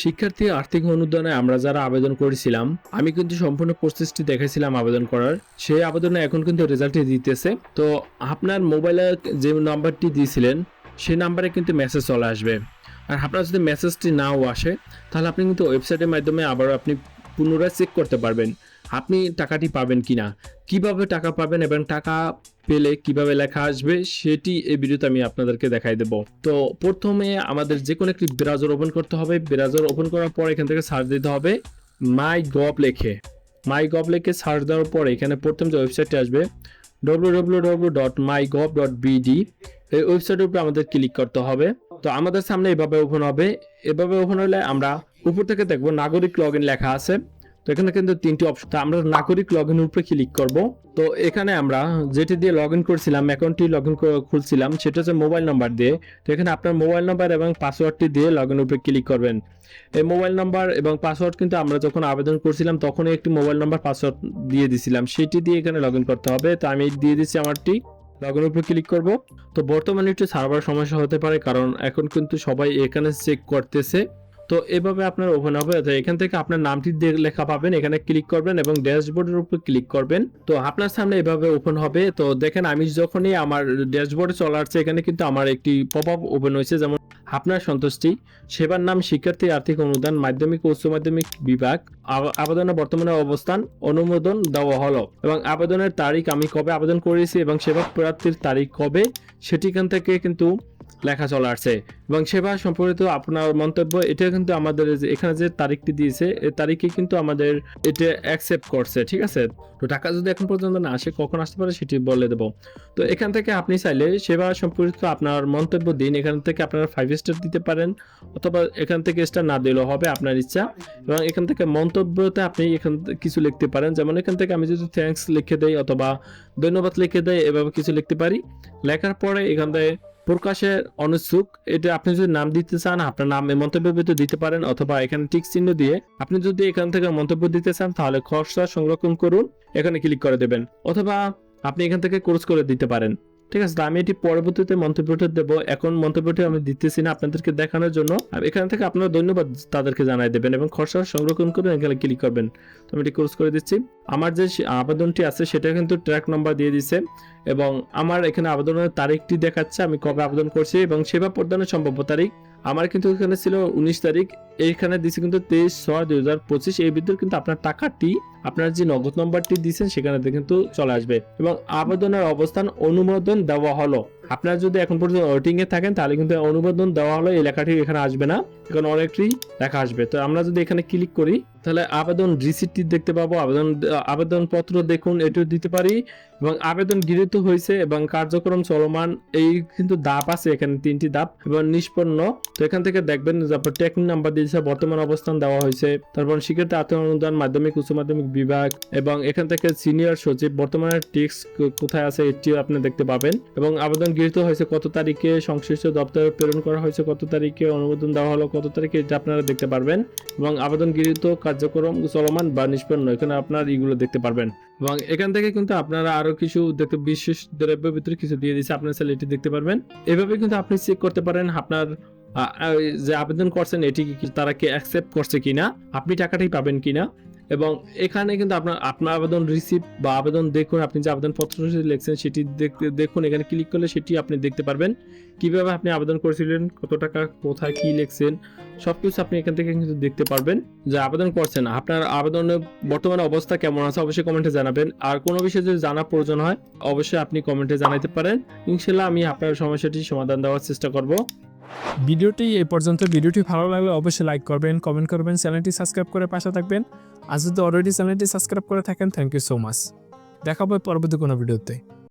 শিক্ষার্থী আর্থিক অনুদানে আমরা যারা আবেদন করেছিলাম, আমি কিন্তু সম্পূর্ণ প্রসেসটি দেখেছিলাম আবেদন করার। সেই আবেদনে এখন কিন্তু রেজাল্টটি দিতেছে। তো আপনার মোবাইলে যে নাম্বারটি দিয়েছিলেন, সেই নাম্বারে কিন্তু মেসেজ চলে আসবে। আর আপনার যদি মেসেজটি নাও আসে, তাহলে আপনি কিন্তু ওয়েবসাইটের মাধ্যমে আবারও আপনি পুনরায় চেক করতে পারবেন। আপনি টাকাটি পাবেন কিনা, কীভাবে টাকা পাবেন এবং টাকা পেলে কীভাবে লেখা আসবে, সেটি এই ভিডিওতে আমি আপনাদেরকে দেখাই দেব। তো প্রথমে আমাদের যে কোনো একটি ব্রাউজার ওপেন করতে হবে। ব্রাউজার ওপেন করার পর এখান থেকে সার্চ দিতে হবে মাই গভ লেখে। মাই গভ লেখে সার্চ দেওয়ার পর এখানে প্রথম যে ওয়েবসাইটটি আসবে, www.mygov.bd এই ওয়েবসাইটের উপরে আমাদের ক্লিক করতে হবে। তো আমাদের সামনে এভাবে ওপেন হবে। এভাবে ওপেন হলে আমরা উপর থেকে দেখব নাগরিক লগ লেখা আছে। তো এখানে কিন্তু তিনটি অপশন তো আমরা নাগরিক লগ ইন উপরে ক্লিক করব? তো এখানে আমরা যেটি দিয়ে লগ ইন করছিলাম অ্যাকাউন্টটি লগ ইন খুলছিলাম, সেটা হচ্ছে মোবাইল নাম্বার দিয়ে। তো এখানে আপনার মোবাইল নাম্বার এবং পাসওয়ার্ডটি দিয়ে লগ ইন উপরে ক্লিক করবেন। এই মোবাইল নাম্বার এবং পাসওয়ার্ড কিন্তু আমরা যখন আবেদন করছিলাম, তখনই একটি মোবাইল নাম্বার পাসওয়ার্ড দিয়ে দিছিলাম। সেটি দিয়ে এখানে লগ ইন করতে হবে। তো আমি দিয়ে দিচ্ছি আমারটি। লগ ইন উপরে ক্লিক করব। তো বর্তমানে একটু সার্ভার সমস্যা হতে পারে, কারণ এখন কিন্তু সবাই এখানে চেক করতেছে। তো এভাবে আপনার ওপেন হবে তো এখান থেকে আপনার নামটি লেখা পাবেন, এখানে ক্লিক করবেন এবং ড্যাশবোর্ডের উপর ক্লিক করবেন। তো আপনার সামনে এভাবে ওপেন হবে। তো দেখেন, আমি যখনই আমার ড্যাশবোর্ডে চলে আসছে, এখানে কিন্তু আমার একটি পপ আপ ওপেন হয়েছে, যেমন আপনার সন্তুষ্টি, সেবার নাম শিক্ষার্থী আর্থিক অনুদান, মাধ্যমিক উচ্চ মাধ্যমিক বিভাগ, আব- আবেদনের বর্তমানে অবস্থান, অনুমোদন দেওয়া হলো এবং আবেদনের তারিখ আমি কবে আবেদন করেছি এবং সেবা প্রার্থীর তারিখ কবে সেটি এখান থেকে কিন্তু লেখা চলে আসছে। এবং সেবা সম্পর্কিত আপনার মন্তব্য এটা কিন্তু আমাদের এখানে যে তারিখটি দিয়েছে এই তারিখে কিন্তু আমাদের এটা অ্যাকসেপ্ট করছে, ঠিক আছে? তো টাকা যদি এখন পর্যন্ত না আসে, কখন আসতে পারে সেটি বলে দেবো। তো এখান থেকে আপনি চাইলে সেবা সম্পর্কিত আপনার মন্তব্য দিন, এখান থেকে আপনারা ফাইভ স্টার দিতে পারেন, অথবা এখান থেকে স্টার না দিলেও হবে আপনার ইচ্ছা। এবং এখান থেকে মন্তব্যতে আপনি এখান কিছু লিখতে পারেন, যেমন এখান থেকে আমি যদি থ্যাঙ্কস লিখে দেই, অথবা ধন্যবাদ লিখে দেয় এভাবে কিছু লিখতে পারি। লেখার পরে এখান থেকে প্রকাশের অনুচ্ছুক এটা আপনি যদি নাম দিতে চান, আপনার নাম মন্তব্য ভিতরে দিতে পারেন, অথবা এখানে টিক চিহ্ন দিয়ে আপনি যদি এখান থেকে মন্তব্য দিতে চান, তাহলে খসড়া সংরক্ষণ করুন, এখানে ক্লিক করে দেবেন, অথবা আপনি এখান থেকে কোর্স করে দিতে পারেন। ঠিক আছে আমি এটি পরবর্তীতে মন্তব্যটা দেবো। এখন মন্তব্যটি আমি দিতেছি না আপনাদেরকে দেখানোর জন্য। আর এখান থেকে আপনারা ধন্যবাদ তাদেরকে জানাই দেবেন এবং খসড়া সংরক্ষণ করে এখানে ক্লিক করবেন। তো আমি এটি ক্লোজ করে দিচ্ছি। আমার যে আবেদনটি আছে, সেটা কিন্তু ট্র্যাক নাম্বার দিয়ে দিছে এবং আমার এখানে আবেদনের তারিখটি দেখাচ্ছে, আমি কবে আবেদন করছি এবং সেবা প্রদানের সম্ভাব্য তারিখ। আমার কিন্তু এখানে ছিল উনিশ তারিখ, এইখানে দিছে কিন্তু তেইশ ছয় দুই হাজার পঁচিশ, এই ভিতরে কিন্তু আপনার টাকাটি, আপনার যে নগদ নম্বরটি দিয়েছেন সেখানে কিন্তু চলে আসবে। এবং আবেদনের অবস্থান অনুমোদন দেওয়া হলো। আপনার যদি এখন পর্যন্ত ওয়েটিং এ থাকেন, তাহলে কিন্তু অনুমোদন দেওয়া হলো, এই এখানে আসবে না। এখন অনেকটি লেখা আসবে। তো আমরা যদি এখানে ক্লিক করি, তাহলে আবেদন রিসিপ্টটি দেখতে পাবো। আবেদন আবেদনপত্র দেখুন, এটিও দিতে পারি। এবং আবেদন গৃহীত হয়েছে এবং কার্যক্রম চলমান। এই কিন্তু দাপ আছে এখানে তিনটি দাপ এবং নিষ্পন্ন। তো এখান থেকে দেখবেন আপনার টেকনিক নাম্বার দিয়েছে বর্তমান অবস্থান দেওয়া হয়েছে। তারপর শিক্ষার্থী আত্ম অনুদান, মাধ্যমিক, উচ্চ মাধ্যমিক বিভাগ এবং এখান থেকে সিনিয়র সচিব, বর্তমানে টিক্স কোথায় আছে এটিও আপনি দেখতে পাবেন। এবং আবেদন গৃহীত হয়েছে কত তারিখে, সংশ্লিষ্ট দপ্তরে প্রেরণ করা হয়েছে কত তারিখে, অনুমোদন দেওয়া হলো কত তারিখে এটা আপনারা দেখতে পারবেন এবং আবেদন গৃহীত কার্যক্রম চলমান বা নিষ্পন্ন, এখানে আপনার এগুলো দেখতে পারবেন। এবং এখান থেকে কিন্তু আপনারা আরও কিছু দেখতে, বিশেষ দ্রব্যের ভিতরে কিছু দিয়ে দিচ্ছে আপনার সেল এটি দেখতে পারবেন। এভাবে কিন্তু আপনি চেক করতে পারেন আপনার যে আবেদন করছেন, এটি তারা কি অ্যাকসেপ্ট করছে কিনা, আপনি টাকাটাই পাবেন কিনা। এবং এখানে কিন্তু আপনার আপনার আবেদন রিসিপ্ট বা আবেদন দেখুন, আপনি যে আবেদন পত্র লিখছেন সেটি দেখুন, এখানে ক্লিক করলে সেটি আপনি দেখতে পারবেন। কীভাবে আপনি আবেদন করেছিলেন, কত টাকা, কোথায় কি লিখছেন সব কিছু আপনি এখান থেকে কিন্তু দেখতে পারবেন যে আবেদন করছেন। আপনার আবেদনের বর্তমানে অবস্থা কেমন আছে অবশ্যই কমেন্টে জানাবেন। আর কোনো বিষয়ে যদি জানার প্রয়োজন হয়, অবশ্যই আপনি কমেন্টে জানাতে পারেন। ইনশাল্লাহ আমি আপনার সমস্যাটি সমাধান দেওয়ার চেষ্টা করব। ভিডিওটি এই পর্যন্ত। ভিডিওটি ভালো লাগলে অবশ্যই লাইক করবেন কমেন্ট করবেন, চ্যানেলটি সাবস্ক্রাইব করে পাশে থাকবেন। আর যদি অলরেডি চ্যানেলটি সাবস্ক্রাইব করে থাকেন থ্যাংক ইউ সো মাচ দেখাবো পরবর্তী কোনো ভিডিওতে।